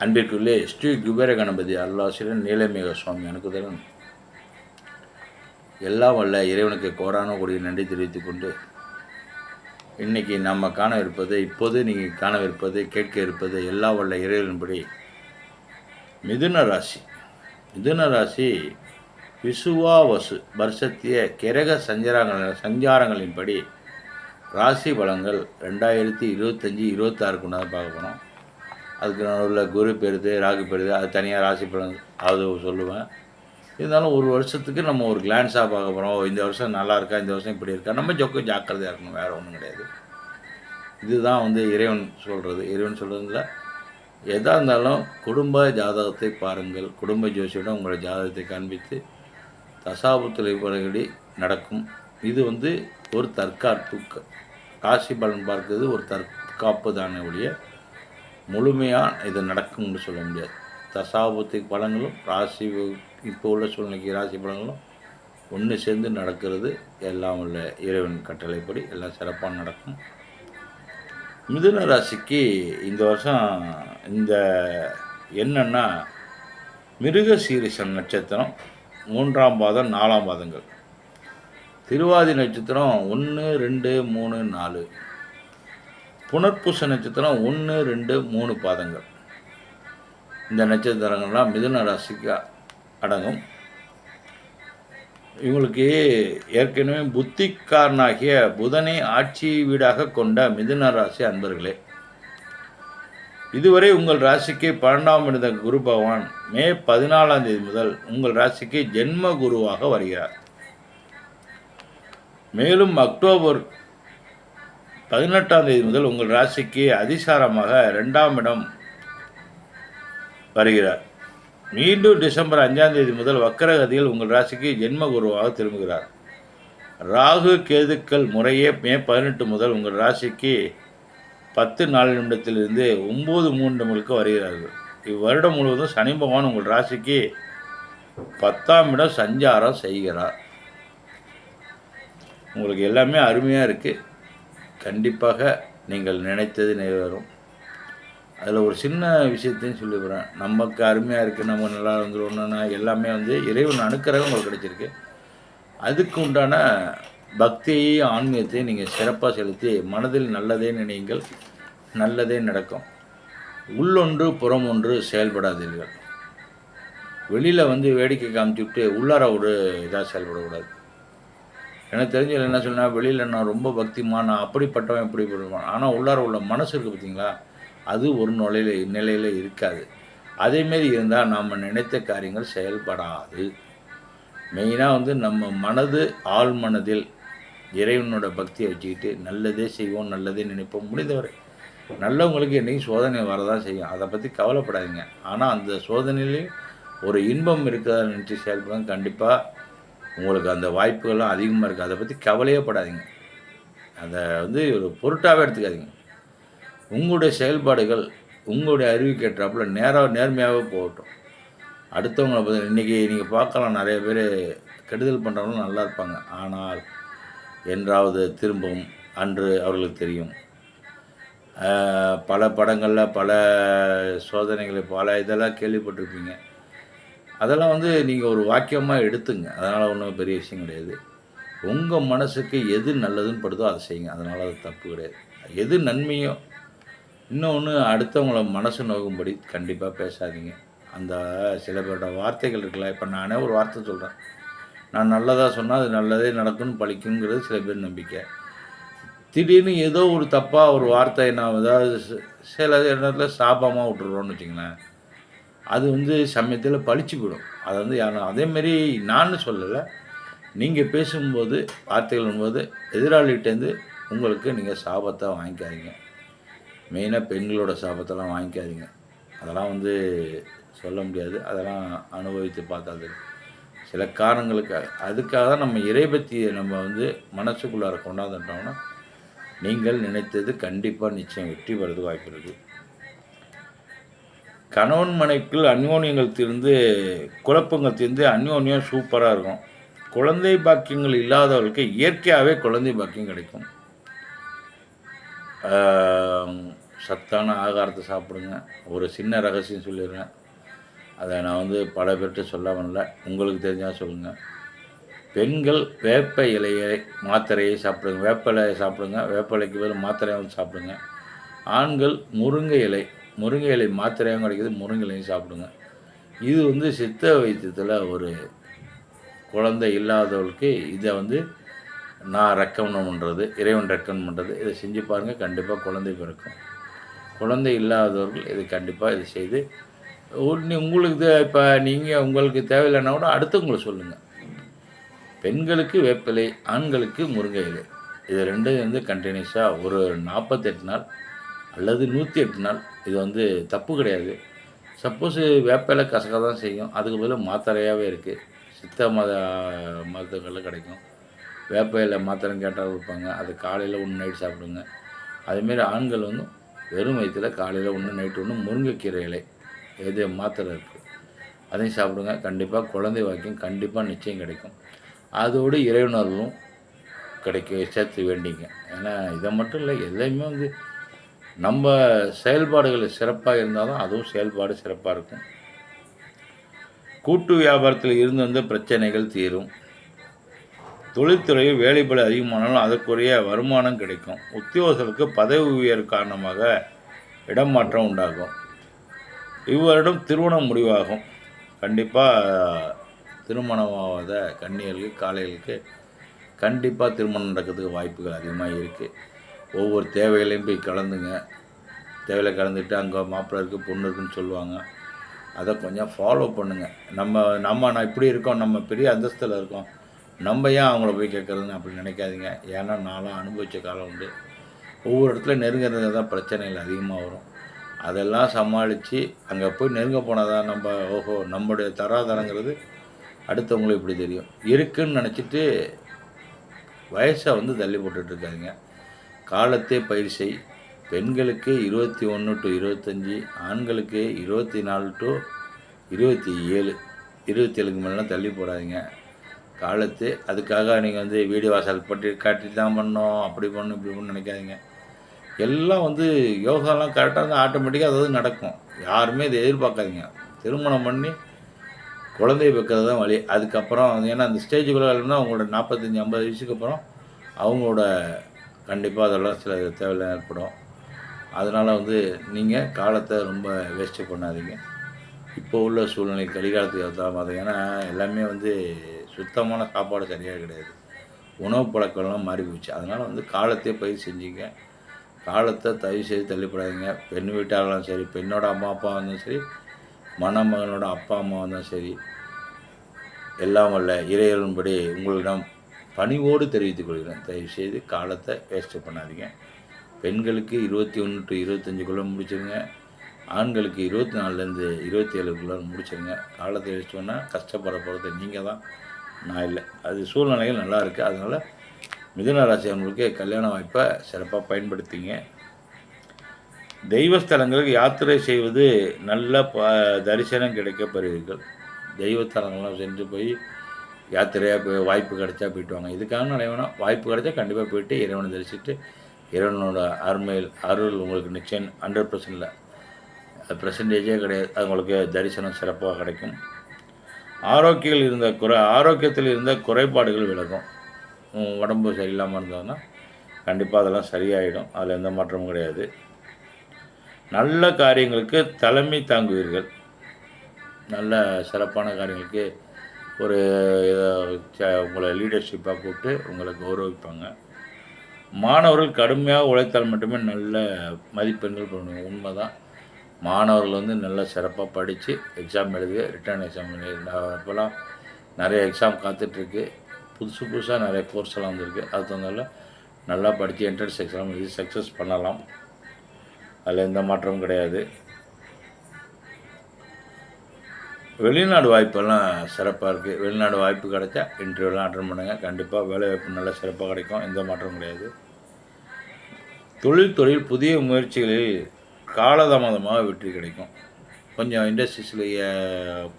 அன்பிற்குள்ளே ஸ்ரீ குபேர கணபதி அருளாசிரியர் நீலமேக சுவாமி அனுக்குதலன் எல்லாம் வல்ல இறைவனுக்கு கோடான கூடிய நன்றி தெரிவித்துக் கொண்டு இன்னைக்கு நம்ம காணவிருப்பது இப்போது நீங்கள் காணவிருப்பது கேட்க இருப்பது எல்லா வல்ல இறைவனின்படி மிதுன ராசி. மிதுன ராசி விசுவாவசு வருஷத்திய கிரக சஞ்சாரங்கள் சஞ்சாரங்களின்படி ராசி பலங்கள் ரெண்டாயிரத்தி இருபத்தஞ்சி இருபத்தாறுக்குண்டாக பார்க்க போகிறோம் அதுக்கு நடுவில் குரு பெறுது ராகு பெறுது அது தனியாக ராசி பலன் அது சொல்லுவேன். இருந்தாலும் ஒரு வருஷத்துக்கு நம்ம ஒரு கிளான்ஸாக பார்க்க போகிறோம் இந்த வருஷம் நல்லா இருக்கா? இந்த வருஷம் இப்படி இருக்கா? நம்ம ஜொக்க ஜாக்கிரதையாக இருக்கணும். வேறு ஒன்றும் கிடையாது. இதுதான் வந்து இறைவன் சொல்கிறது இறைவன் சொல்கிறதுல எதாக இருந்தாலும் குடும்ப ஜாதகத்தை பாருங்கள். குடும்ப ஜோசியிடம் உங்களோட ஜாதகத்தை காண்பித்து தசாபுத்துலை பலகடி நடக்கும். இது வந்து ஒரு தற்காப்பு ராசி பலன் பார்க்கிறது ஒரு தற்காப்பு தானே ஒழிய முழுமையாக இது நடக்கும்னு சொல்ல முடியாது. தசாபுத்தி பலங்களும் ராசி இப்போ உள்ள சூழ்நிலைக்கு ராசி பலங்களும் ஒன்று சேர்ந்து நடக்கிறது. எல்லாம் உள்ள இறைவன் கட்டளைப்படி எல்லாம் சிறப்பாக நடக்கும். மிதுன ராசிக்கு இந்த வருஷம் இந்த என்னன்னா மிருக சீரிசம் நட்சத்திரம் மூன்றாம் பாதம் நாலாம் பாதங்கள். திருவாதி நட்சத்திரம் ஒன்று ரெண்டு மூணு நாலு. புனர்பூச நட்சத்திரம் ஒன்று ரெண்டு மூணு பாதங்கள். இந்த நட்சத்திரங்கள்லாம் மிதுன ராசிக்கு அடங்கும். இவங்களுக்கு ஏற்கனவே புத்திக்காரனாகிய புதனை ஆட்சி வீடாக கொண்ட மிதுன ராசி அன்பர்களே இதுவரை உங்கள் ராசிக்கு பன்னெண்டாம் இருந்த குரு பகவான் மே பதினாலாம் தேதி முதல் உங்கள் ராசிக்கு ஜென்ம குருவாக வருகிறார். மேலும் அக்டோபர் பதினெட்டாம் தேதி முதல் உங்கள் ராசிக்கு அதிசாரமாக ரெண்டாம் இடம் வருகிறார். மீண்டும் டிசம்பர் அஞ்சாம் தேதி முதல் வக்கரகதியில் உங்கள் ராசிக்கு ஜென்ம குருவாக திரும்புகிறார். ராகு கேதுக்கள் முறையே மே பதினெட்டு முதல் உங்கள் ராசிக்கு பத்து நாலு நிமிடத்திலிருந்து ஒம்பது மூணு நிமிடங்களுக்கு வருகிறார்கள். இவ்வருடம் முழுவதும் சனி பகவான் உங்கள் ராசிக்கு பத்தாம் இடம் சஞ்சாரம் செய்கிறார். உங்களுக்கு எல்லாமே அருமையாக இருக்குது கண்டிப்பாக நீங்கள் நினைத்தது நிறைவேறும். அதில் ஒரு சின்ன விஷயத்தையும் சொல்லிவிடுறேன் நமக்கு அருமையாக இருக்குது நம்ம நல்லா வந்துடுவோம்னா எல்லாமே வந்து இறைவன் அனுக்கிறவங்க உங்களுக்கு கிடைச்சிருக்கு. அதுக்கு உண்டான பக்தியையும் ஆன்மீகத்தையும் நீங்கள் சிறப்பாக செலுத்தி மனதில் நல்லதே நினையுங்கள் நல்லதே நடக்கும். உள்ளொன்று புறம் ஒன்று செயல்படாதீர்கள். வெளியில் வந்து வேடிக்கை காமிச்சு விட்டு உள்ளார ஒரு இதாக செயல்படக்கூடாது. எனக்கு தெரிஞ்சதில் என்ன சொன்னால் வெளியில் நான் ரொம்ப பக்திமான் நான் அப்படிப்பட்டவன் இப்படி பண்ணுவான் ஆனால் உள்ளார உள்ள மனசு இருக்குது பார்த்தீங்களா அது ஒரு நிலையில் நிலையில் இருக்காது. அதேமாரி இருந்தால் நாம் நினைத்த காரியங்கள் செயல்படாது. மெயினாக வந்து நம்ம மனது ஆள் மனதில் இறைவனோட பக்தியை வச்சுக்கிட்டு நல்லதே செய்வோம் நல்லதே நினைப்போம் முடிந்தவரை. நல்லவங்களுக்கு என்றைக்கும் சோதனை வரதான் செய்யும். அதை பற்றி கவலைப்படாதீங்க. ஆனால் அந்த சோதனையிலையும் ஒரு இன்பம் இருக்கிறதா நினச்சி செயல்படும் கண்டிப்பாக உங்களுக்கு அந்த வாய்ப்புகள்லாம் அதிகமாக இருக்குது அதை பற்றி கவலையே படாதீங்க. அதை வந்து ஒரு பொருட்டாகவே எடுத்துக்காதீங்க. உங்களுடைய செயல்பாடுகள் உங்களுடைய அறிவுக்கேற்றாப்புல நேராக நேர்மையாகவே போகட்டும். அடுத்தவங்களை பற்றி இன்றைக்கி நீங்கள் பார்க்கலாம் நிறைய பேர் கெடுதல் பண்ணுறவங்களும் நல்லா இருப்பாங்க. ஆனால் என்றாவது திரும்பவும் அன்று அவர்களுக்கு தெரியும். பல படங்களில் பல சோதனைகளை பல இதெல்லாம் கேள்விப்பட்டிருப்பீங்க. அதெல்லாம் வந்து நீங்கள் ஒரு வாக்கியமாக எடுத்துங்க. அதனால் ஒன்றும் பெரிய விஷயம் கிடையாது. உங்கள் மனசுக்கு எது நல்லதுன்னு படுதோ அதை செய்யுங்க. அதனால் அது தப்பு கிடையாது. எது நன்மையோ இன்னொன்று அடுத்தவங்கள மனசு நோக்கும்படி கண்டிப்பாக பேசாதீங்க. அந்த சில பேரோட வார்த்தைகள் இருக்குல்ல இப்போ நானே ஒரு வார்த்தை சொல்கிறேன் நான் நல்லதாக சொன்னால் அது நல்லதே நடக்கும்னு பழிக்குங்கிறது சில பேர் நம்பிக்கை. திடீர்னு ஏதோ ஒரு தப்பாக ஒரு வார்த்தை நான் ஏதாவது சில இடத்துல சாபமாக விட்டுறோன்னு வச்சுங்களேன் அது வந்து சமயத்தில் பழிச்சு போயிடும். அதை வந்து யாரும் அதேமாரி நான் சொல்லலை. நீங்கள் பேசும்போது வார்த்தைகள் போது எதிராளிகிட்டேருந்து உங்களுக்கு நீங்கள் சாபத்தை வாங்கிக்காதீங்க. மெயினாக பெண்களோட சாபத்தெல்லாம் வாங்கிக்காதீங்க. அதெல்லாம் வந்து சொல்ல முடியாது. அதெல்லாம் அனுபவித்து பார்த்தாது சில காரணங்களுக்காக அதுக்காக தான் நம்ம இறைபக்தியை நம்ம வந்து மனசுக்குள்ளார கொண்டாந்துட்டோம்னா நீங்கள் நினைத்தது கண்டிப்பாக நிச்சயம் வெற்றி வர்றது வாய்ப்பு இருக்குது கணவன் மனைக்குள் அந்யோன்யங்கள் தீர்ந்து குழப்பங்கள் தீர்ந்து அந்யோன்யம் சூப்பராக இருக்கும். குழந்தை பாக்கியங்கள் இல்லாதவர்களுக்கு இயற்கையாகவே குழந்தை பாக்கியம் கிடைக்கும். சத்தான ஆகாரத்தை சாப்பிடுங்க. ஒரு சின்ன ரகசியம் சொல்லிடுறேன். அதை நான் வந்து பல பேர்கிட்ட சொல்ல வரல உங்களுக்கு தெரிஞ்சால் சொல்லுங்கள் பெண்கள் வேப்ப இலையை மாத்திரையை சாப்பிடுங்க. வேப்ப இலையை சாப்பிடுங்க. வேப்ப இலைக்கு பதில் வந்து சாப்பிடுங்க. ஆண்கள் முருங்கை இலை முருங்கை இலை மாத்திரையும் கிடைக்கிது முருங்கை இலையும் சாப்பிடுங்க. இது வந்து சித்த வைத்தியத்தில் ஒரு குழந்தை இல்லாதவர்களுக்கு இதை வந்து நான் ரெக்கமெண்ட் பண்ணுறது இறைவன் ரெக்கமெண்ட் பண்ணுறது இதை செஞ்சு பாருங்கள் கண்டிப்பாக குழந்தை பிறக்கும். குழந்தை இல்லாதவர்கள் இது கண்டிப்பாக இதை செய்து உங்களுக்கு இப்போ நீங்கள் உங்களுக்கு தேவையில்லைன்னா கூட அடுத்தவங்களை சொல்லுங்கள் பெண்களுக்கு வேப்பிலை ஆண்களுக்கு முருங்கை இலை இது ரெண்டும் வந்து கண்டினியூஸாக ஒரு நாற்பத்தெட்டு நாள் அல்லது நூற்றி எட்டு நாள் இது வந்து தப்பு கிடையாது. சப்போஸ் வேப்பிலை கசக்க தான் செய்யும். அதுக்கு பதிலாக மாத்திரையாகவே இருக்குது சித்த மத மருத்துவங்களில் கிடைக்கும். வேப்ப இலை மாத்திரை கேட்டால் கொடுப்பாங்க. அது காலையில் ஒன்று நைட் சாப்பிடுங்க. அதேமாரி ஆண்கள் வந்து வெறும் வயிற்றில் காலையில் ஒன்று நைட்டு ஒன்று முருங்கைக்கீரை இலை எது மாத்திரை இருக்குது அதையும் சாப்பிடுங்க. கண்டிப்பாக குழந்தை வாக்கியம் கண்டிப்பாக நிச்சயம் கிடைக்கும். அதோடு இறைவனர்களும் கிடைக்க சேர்த்து வேண்டிங்க. ஏன்னா இதை மட்டும் இல்லை எல்லாமே வந்து நம்ம செயல்பாடுகள் சிறப்பாக இருந்தால் தான் அதுவும் செயல்பாடு சிறப்பாக இருக்கும். கூட்டு வியாபாரத்தில் இருந்து வந்த பிரச்சனைகள் தீரும். தொழில்துறையில் வேலைப்பளு அதிகமானாலும் அதற்குரிய வருமானம் கிடைக்கும். உத்தியோகர்களுக்கு பதவி உயர் காரணமாக இடமாற்றம் உண்டாகும். இவ்வருடம் திருமணம் முடிவாகும். கண்டிப்பாக திருமணமாகாத கன்னியர்களுக்கு காலைகளுக்கு கண்டிப்பாக திருமணம் நடக்கிறதுக்கு வாய்ப்புகள் அதிகமாக இருக்குது ஒவ்வொரு தேவைகளையும் போய் கலந்துங்க. தேவையில் கலந்துட்டு அங்கே மாப்பிள்ளை இருக்குது பொண்ணு இருக்குன்னு சொல்லுவாங்க. அதை கொஞ்சம் ஃபாலோ பண்ணுங்கள் நம்ம நம்ம நான் இப்படி இருக்கோம் நம்ம பெரிய அந்தஸ்தில் இருக்கோம். நம்ம ஏன் அவங்கள போய் கேட்குறதுன்னு அப்படி நினைக்காதீங்க. ஏன்னா நான்லாம் அனுபவித்த காலம் உண்டு. ஒவ்வொரு இடத்துல நெருங்குறது தான் பிரச்சனைகள் அதிகமாக வரும். அதெல்லாம் சமாளித்து அங்கே போய் நெருங்க போனால் தான் நம்ம ஓஹோ நம்முடைய தராதரங்கிறது அடுத்தவங்களுக்கு இப்படி தெரியும். இருக்குன்னு நினச்சிட்டு வயசை வந்து தள்ளி போட்டுட்டு காலத்தை பயிர் செய். பெண்களுக்கு இருபத்தி ஒன்று டு இருபத்தஞ்சி ஆண்களுக்கு இருபத்தி நாலு டு இருபத்தி ஏழு. இருபத்தி ஏழுக்கு மேலாம் தள்ளி போடாதீங்க. காலத்து அதுக்காக நீங்கள் வந்து வீடியோ வாசல் பட்டு காட்டி தான் பண்ணோம் அப்படி பண்ணணும் இப்படி பண்ணு நினைக்காதீங்க. எல்லாம் வந்து யோகாலாம் கரெக்டாக இருந்தால் ஆட்டோமேட்டிக்காக அதாவது நடக்கும். யாருமே இதை எதிர்பார்க்காதீங்க. திருமணம் பண்ணி குழந்தைய வைக்கிறது தான் வழி. அதுக்கப்புறம் ஏன்னா அந்த ஸ்டேஜுக்குள்ளே இல்லைன்னா அவங்களோட நாற்பத்தஞ்சி ஐம்பது வயசுக்கு அப்புறம் அவங்களோட கண்டிப்பாக அதெல்லாம் சில தேவையில்லாம் ஏற்படும். அதனால் வந்து நீங்கள் காலத்தை ரொம்ப வேஸ்ட்டு பண்ணாதீங்க. இப்போ உள்ள சூழ்நிலை கலிகாலத்துக்கு ஏற்ற மாதிரி. ஏன்னா எல்லாமே வந்து சுத்தமான சாப்பாடு சரியாக கிடையாது. உணவு பழக்கம்லாம் மாறி போச்சு அதனால் வந்து காலத்தையே பயிர் செஞ்சீங்க. காலத்தை தயவு செய்து தள்ளிப்படாதீங்க. பெண் வீட்டாலும் சரி பெண்ணோட அம்மா அப்பா இருந்தாலும் சரி மணமகனோட அப்பா அம்மா இருந்தாலும் சரி எல்லாம் வல்ல இறையலின்படி உங்களிடம் பணிவோடு தெரிவித்துக் கொள்கிறேன். தயவுசெய்து காலத்தை வேஸ்ட்டு பண்ணாதீங்க. பெண்களுக்கு இருபத்தி ஒன்று டு இருபத்தஞ்சுக்குள்ளே முடிச்சிருங்க. ஆண்களுக்கு இருபத்தி நாலுலேருந்து இருபத்தி ஏழுக்குள்ளே முடிச்சிருங்க. காலத்தை வேஸ்ட் பண்ணால் கஷ்டப்பட போகிறது நீங்கள் தான். நான் இல்லை. அது சூழ்நிலைகள் நல்லா இருக்குது அதனால் மிதுன ராசி அவங்களுக்கு கல்யாண வாய்ப்பை சிறப்பாக பயன்படுத்திங்க. தெய்வஸ்தலங்களுக்கு யாத்திரை செய்வது நல்ல ப தரிசனம் கிடைக்க பெறுவீர்கள். தெய்வஸ்தலங்கள்லாம் சென்று போய் யாத்திரையாக போய் வாய்ப்பு கிடைச்சா போயிட்டு வாங்க இதுக்காக நினைவுனா வாய்ப்பு கிடைச்சா கண்டிப்பாக போயிட்டு இறைவனை தரிசிட்டு இறைவனோட அருமையில் அருள் உங்களுக்கு நிச்சயம் ஹண்ட்ரட் அது பர்சன்டேஜே கிடையாது. அது உங்களுக்கு தரிசனம் சிறப்பாக கிடைக்கும். ஆரோக்கியத்தில் இருந்த குறை ஆரோக்கியத்தில் இருந்த குறைபாடுகள் விலகும். உடம்பு சரியில்லாமல் இருந்ததுன்னா கண்டிப்பாக அதெல்லாம் சரியாயிடும். அதில் எந்த மாற்றமும் கிடையாது. நல்ல காரியங்களுக்கு தலைமை தாங்குவீர்கள். நல்ல சிறப்பான காரியங்களுக்கு ஒரு ச- உங்களை லீடர்ஷிப்பாக கூப்பிட்டு உங்களை கௌரவிப்பாங்க. மாணவர்கள் கடுமையாக உழைத்தால் மட்டுமே நல்ல மதிப்பெண்கள் பண்ணுவாங்க உண்மைதான். மாணவர்கள் வந்து நல்லா சிறப்பாக படித்து எக்ஸாம் எழுதி ரிட்டர்ன் எக்ஸாம் அப்போலாம் இப்போலாம் நிறைய எக்ஸாம் காத்துட்ருக்கு. புதுசு புதுசாக நிறைய கோர்ஸ் எல்லாம் வந்திருக்கு. அது தகுந்தால நல்லா படித்து என்ட்ரன்ஸ் எக்ஸாம் எழுதி சக்ஸஸ் பண்ணலாம். அதில் எந்த மாற்றமும் கிடையாது. வெளிநாடு வாய்ப்பெல்லாம் சிறப்பாக இருக்குது வெளிநாடு வாய்ப்பு கிடைச்சா இன்டர்வியூலாம் அட்டன் பண்ணுங்கள் கண்டிப்பாக வேலை வாய்ப்பு நல்லா சிறப்பாக கிடைக்கும். எந்த மாற்றம் கிடையாது. தொழில் தொழில் புதிய முயற்சிகளில் காலதாமதமாக வெற்றி கிடைக்கும். கொஞ்சம் இண்டஸ்ட்ரீஸ்லேயே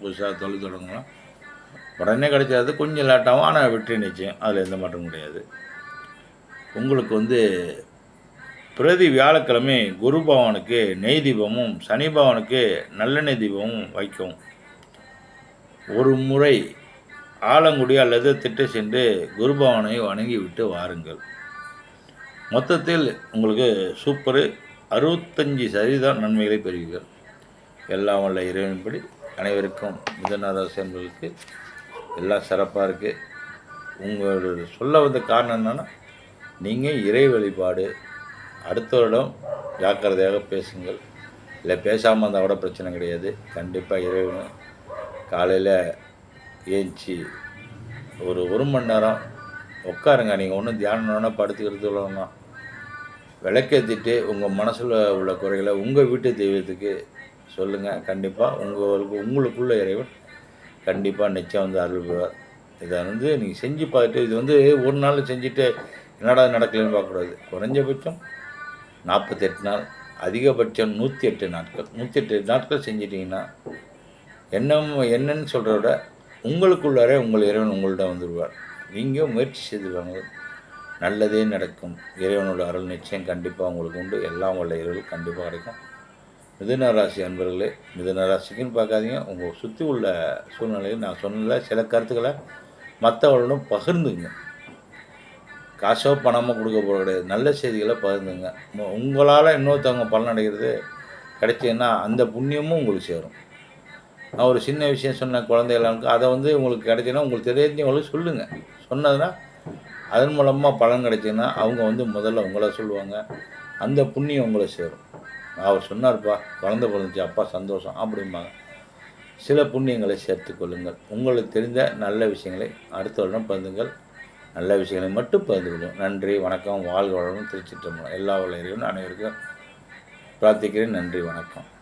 புதுசாக தொழில் தொடங்கலாம். உடனே கிடைச்சாது கொஞ்சம் லேட்டாகும் ஆனால் வெற்றி நிச்சயம். அதில் எந்த மாற்றமும் கிடையாது. உங்களுக்கு வந்து பிரதி வியாழக்கிழமை குரு பகவானுக்கு நெய் தீபமும் சனி பகவானுக்கு நல்லெண்ணெய் தீபமும் வைக்கவும். ஒரு முறை ஆலங்குடி அல்லது திட்டு சென்று குருபவனை வணங்கிவிட்டு வாருங்கள். மொத்தத்தில் உங்களுக்கு சூப்பரு. அறுபத்தஞ்சி சதவீதம் நன்மைகளை பெறுவீர்கள். எல்லாம் வல்ல இறைவன்படி அனைவருக்கும் மிதனராசி என்பதற்கு எல்லாம் சிறப்பாக இருக்குது உங்களோட சொல்ல வந்த காரணம் என்னென்னா நீங்கள் இறை வழிபாடு அடுத்தவரிடம் ஜாக்கிரதையாக பேசுங்கள். இல்லை பேசாமல் இருந்தால் கூட பிரச்சனை கிடையாது. கண்டிப்பாக இறைவன் காலையில் ஏஞ்சி ஒரு ஒரு மணி நேரம் உட்காருங்க. நீங்கள் ஒன்றும் தியானம் படுத்துக்கிறது இல்லைன்னா விளக்கேற்றிட்டு உங்கள் மனசில் உள்ள குறைகளை உங்கள் வீட்டு தெய்வத்துக்கு சொல்லுங்கள் கண்டிப்பாக உங்களுக்கு உங்களுக்குள்ள இறைவன் கண்டிப்பாக நிச்சயம் வந்து அருள்வார் இதை வந்து நீங்கள் செஞ்சு பார்த்துட்டு இது வந்து ஒரு நாள் செஞ்சுட்டு என்னடா நடக்கலைன்னு பார்க்கக்கூடாது. குறைஞ்சபட்சம் நாற்பத்தெட்டு நாள் அதிகபட்சம் நூற்றி எட்டு நாட்கள். நூற்றி எட்டு நாட்கள் செஞ்சிட்டிங்கன்னா என்ன என்னன்னு சொல்கிறத விட உங்களுக்குள்ளாரே உங்கள் இறைவன் உங்கள்கிட்ட வந்துடுவார் நீங்கள் முயற்சி செய்துவாங்க நல்லதே நடக்கும். இறைவனோட அருள் நிச்சயம் கண்டிப்பாக உங்களுக்கு உண்டு. எல்லாம் உள்ள இறைவல் கண்டிப்பாக கிடைக்கும். மிதுன ராசி அன்பர்களே மிதுன ராசிக்குன்னு பார்க்காதீங்க. உங்கள் சுற்றி உள்ள சூழ்நிலையில் நான் சொன்னல சில கருத்துக்களை மற்றவர்களும் பகிர்ந்துங்க காசோ பணமோ கொடுக்க போகிற கிடையாது. நல்ல செய்திகளை பகிர்ந்துங்க உங்களால் இன்னொருத்தவங்க பலன் அடைகிறது கிடைச்சதுன்னா அந்த புண்ணியமும் உங்களுக்கு சேரும். நான் ஒரு சின்ன விஷயம் சொன்னேன் குழந்தைகளுக்கு அதை வந்து உங்களுக்கு கிடைச்சுன்னா உங்களுக்கு தெரிஞ்சவங்களுக்கு சொல்லுங்கள் சொன்னதுன்னா அதன் மூலமாக பலன் கிடைச்சிங்கன்னா அவங்க வந்து முதல்ல உங்களை சொல்லுவாங்க. அந்த புண்ணியம் உங்களை சேரும். அவர் சொன்னார்ப்பா குழந்த பிறந்துச்சு அப்பா சந்தோஷம் அப்படிம்பாங்க. சில புண்ணியங்களை சேர்த்து கொள்ளுங்கள். உங்களுக்கு தெரிந்த நல்ல விஷயங்களை அடுத்த வருடம் பகிர்ந்துங்கள். நல்ல விஷயங்களை மட்டும் பகிர்ந்து கொள்ளும் நன்றி வணக்கம் வாழ்க வளரும் திருச்சிற்றம்பலம். எல்லா வல்ல அனைவருக்கும் பிரார்த்திக்கிறேன். நன்றி வணக்கம்.